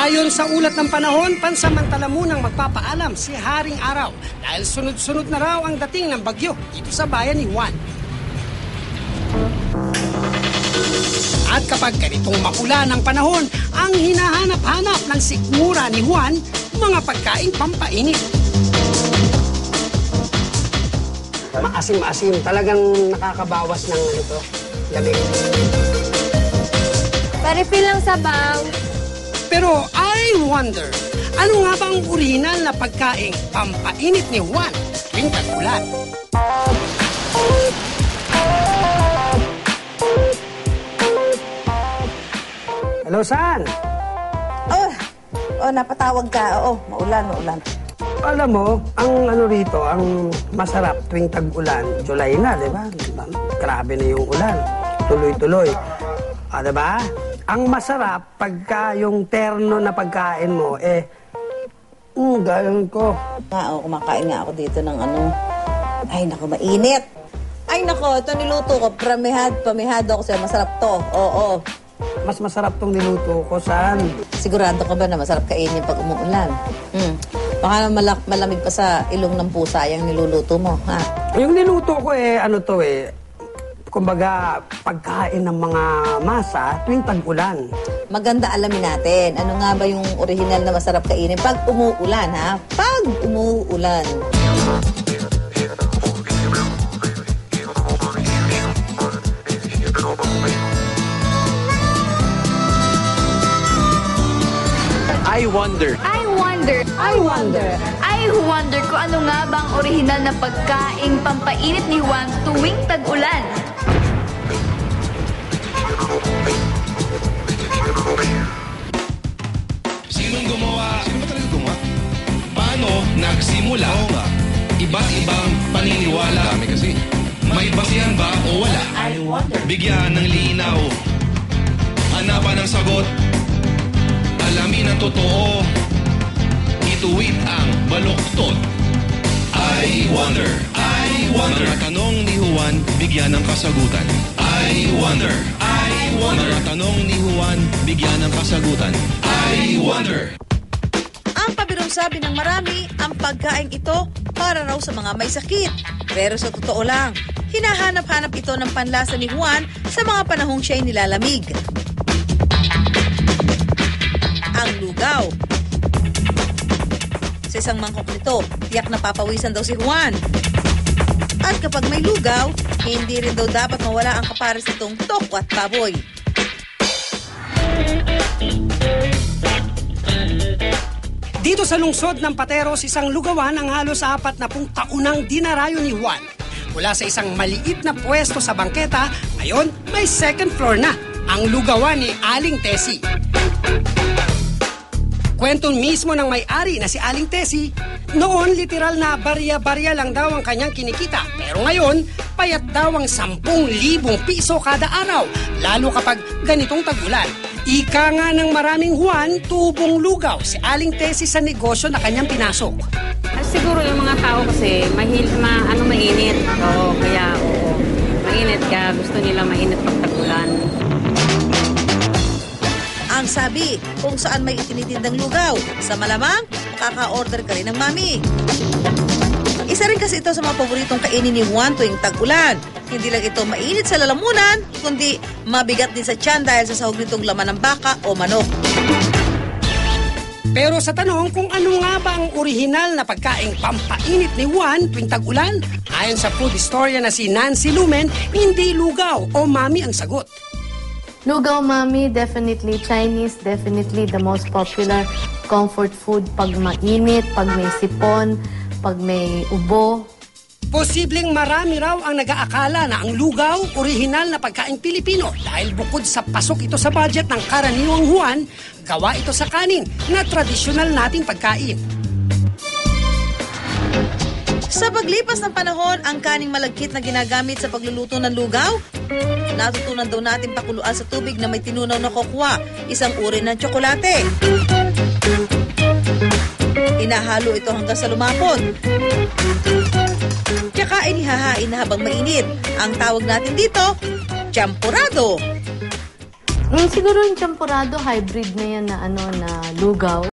Ayon sa ulat ng panahon, pansamantala munang magpapaalam si Haring Araw dahil sunod-sunod na raw ang dating ng bagyo dito sa bayan ni Juan. At kapag ganitong maula ng panahon, ang hinahanap-hanap ng sikmura ni Juan, mga pagkaing pampainit. Maasim-asim, talagang nakakabawas ng ano to, lamig. Pa-refill lang sabaw. Pero I wonder, ano nga ba ang original na pagkaing pampainit ni Juan tuwing tag-ulan? Hello, San? Oh, oh, napatawag ka. Oo, maulan, maulan. Alam mo, ang ano rito, ang masarap tuwing tag-ulan, July na, di ba? Grabe na yung ulan. Tuloy-tuloy. Ah, di ba? Ang masarap, pagka yung terno na pagkain mo, eh, mm, gayon ko. Nga, oh, kumakain nga ako dito ng ano. Ay, naku, mainit. Ay, nako, ito niluto ko. Pramihad, pamihado ako sa'yo. Masarap to. Oo, Mas masarap tong niluto ko, San. Sigurado ka ba na masarap kainin pag umuulan? Hmm. Baka malak- malamig pa sa ilong ng pusa yung niluluto mo, ha? Yung niluto ko eh, ano to eh, kumbaga, pagkain ng mga masa tuwing tag-ulan. Maganda alamin natin. Ano nga ba yung original na masarap kainin pag umuulan, ha? Pag umuulan. I wonder. I wonder. I wonder. I wonder kung ano nga ba ang original na pagkaing pampainit ni Juan tuwing tag-ulan. Sinong gumawa? Sino ba talaga gumawa? Paano nagsimula? Oo nga. Iba't ibang paniniwala. Dami kasi. May basihan ba o wala? I wonder. Bigyan ng linaw. Hanapan ng sagot. Alamin ang totoo. Ituwid ang baloktot. I wonder. I wonder. Mga tanong ni Juan, bigyan ng kasagutan. I wonder. I wonder. Mga tanong ni Juan, bigyan ng kasagutan. I wonder. Ang pabirong sabi ng marami, ang pagkain ito para raw sa mga may sakit. Pero sa totoo lang, hinahanap-hanap ito ng panlasa ni Juan sa mga panahong siya'y nilalamig. Ang lugaw. Sa isang mangkok nito, tiyak na papawisan daw si Juan. At kapag may lugaw, hindi rin daw dapat mawala ang kapares nitong toko at baboy. Dito sa lungsod ng Pateros, isang lugawan ang halos apat na pung taunang dinarayo ni Juan. Mula sa isang maliit na pwesto sa bangketa, ngayon may second floor na ang lugawan ni Aling Tesi. Kwento mismo ng may-ari na si Aling Tesi, noon literal na barya-barya lang daw ang kanyang kinikita. Pero ngayon, payat daw ang 10,000 piso kada araw, lalo kapag ganitong tagulan. Ika nga ng maraming Juan, tubong lugaw si Aling Tesi sa negosyo na kanyang pinasok. Ah, Siguro yung mga tao kasi mahil, ma, ano mainit. Oo, kaya oo. Mainit kaya gusto nila mainit pag tagulan. Ang sabi, kung saan may itinitindang lugaw, sa malamang, makaka-order ka rin ng mami. Isa rin kasi ito sa mga paboritong kainin ni Juan tuwing tag-ulan. Hindi lang ito mainit sa lalamunan, kundi mabigat din sa tiyan dahil sa sahog nitong laman ng baka o manok. Pero sa tanong kung ano nga ba ang orihinal na pagkaing pampainit ni Juan tuwing tag-ulan, ayon sa food historian na si Nancy Lumen, hindi lugaw o mami ang sagot. Lugaw mami, definitely Chinese, definitely the most popular comfort food pag mainit, pag may sipon, pag may ubo. Posibleng marami raw ang nag-aakala na ang lugaw, orihinal na pagkain Pilipino dahil bukod sa pasok ito sa budget ng karaniwang Juan, gawa ito sa kanin na tradisyonal nating pagkain. Sa paglipas ng panahon, ang kaning malagkit na ginagamit sa pagluluto ng lugaw, natutunan daw natin pakuluan sa tubig na may tinunaw na kokwa, isang uri ng tsokolate. Inahalo ito hanggang sa lumapot. Tsaka inihahain na habang mainit. Ang tawag natin dito, champurado. Mm, siguro yung champurado, hybrid na yan na ano na lugaw.